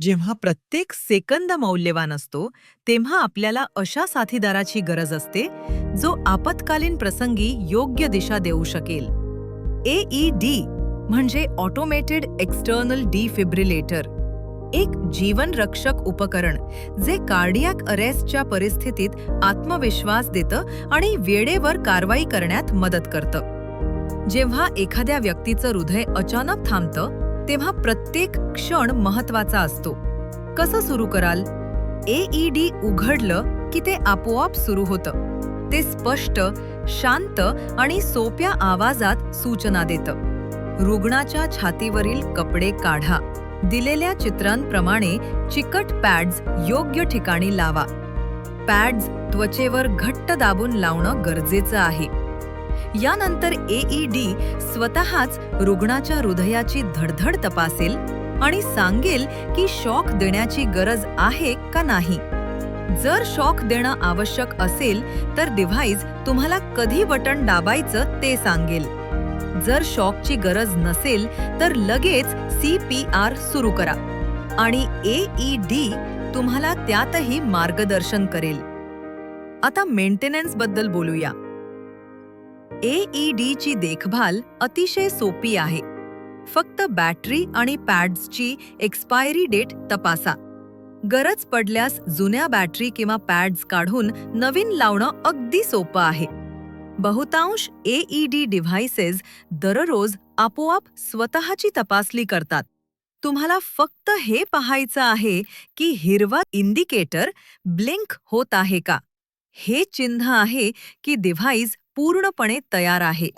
जेव्हा प्रत्येक सेकंद मौल्यवान असतो तेव्हा आपल्याला अशा साथीदाराची गरज असते जो आपत्कालीन प्रसंगी योग्य दिशा देऊ शकेल. एईडी म्हणजे ऑटोमेटेड एक्सटर्नल डिफिब्रिलेटर एक जीवनरक्षक उपकरण जे कार्डियाक अरेस्टच्या परिस्थितीत आत्मविश्वास देतं आणि वेळेवर कारवाई करण्यात मदत करतं. जेव्हा एखाद्या व्यक्तीचं हृदय अचानक थांबतं तेव्हा प्रत्येक क्षण महत्त्वाचा असतो. कसं सुरू कराल? एईडी उघडलं की ते आपोआप सुरू होतं. ते स्पष्ट शांत आणि सोप्या आवाजात सूचना देतं. रुग्णाच्या छातीवरील कपडे काढा. दिलेल्या चित्रांप्रमाणे चिकट पॅड्स योग्य ठिकाणी लावा. पॅड्स त्वचेवर घट्ट दाबून लावणं गरजेचं आहे. यानंतर एईडी स्वतःच रुग्णाच्या हृदयाची धडधड तपासेल आणि सांगेल की शॉक देण्याची गरज आहे का नाही. जर शॉक देणं आवश्यक असेल तर डिव्हाइस तुम्हाला कधी बटन दाबायचं ते सांगेल. जर शॉकची गरज नसेल तर लगेच सी पी आर सुरू करा आणि एईडी तुम्हाला त्यातही मार्गदर्शन करेल. आता मेंटेनन्सबद्दल बोलूया. एईडी ची देखभाल अतिशय सोपी आहे. फक्त बॅटरी आणि पॅड्सची एक्सपायरी डेट तपासा. गरज पडल्यास जुन्या बॅटरी किंवा पॅड्स काढून नवीन लावणं अगदी सोपं आहे. बहुतांश एईडी डिव्हाइसेस दररोज आपोआप स्वतःची तपासणी करतात. तुम्हाला फक्त हे पाहायचं आहे की हिरवा इंडिकेटर ब्लिंक होत आहे का? हे चिन्ह आहे की डिव्हाइस पूर्णपणे तयार आहे.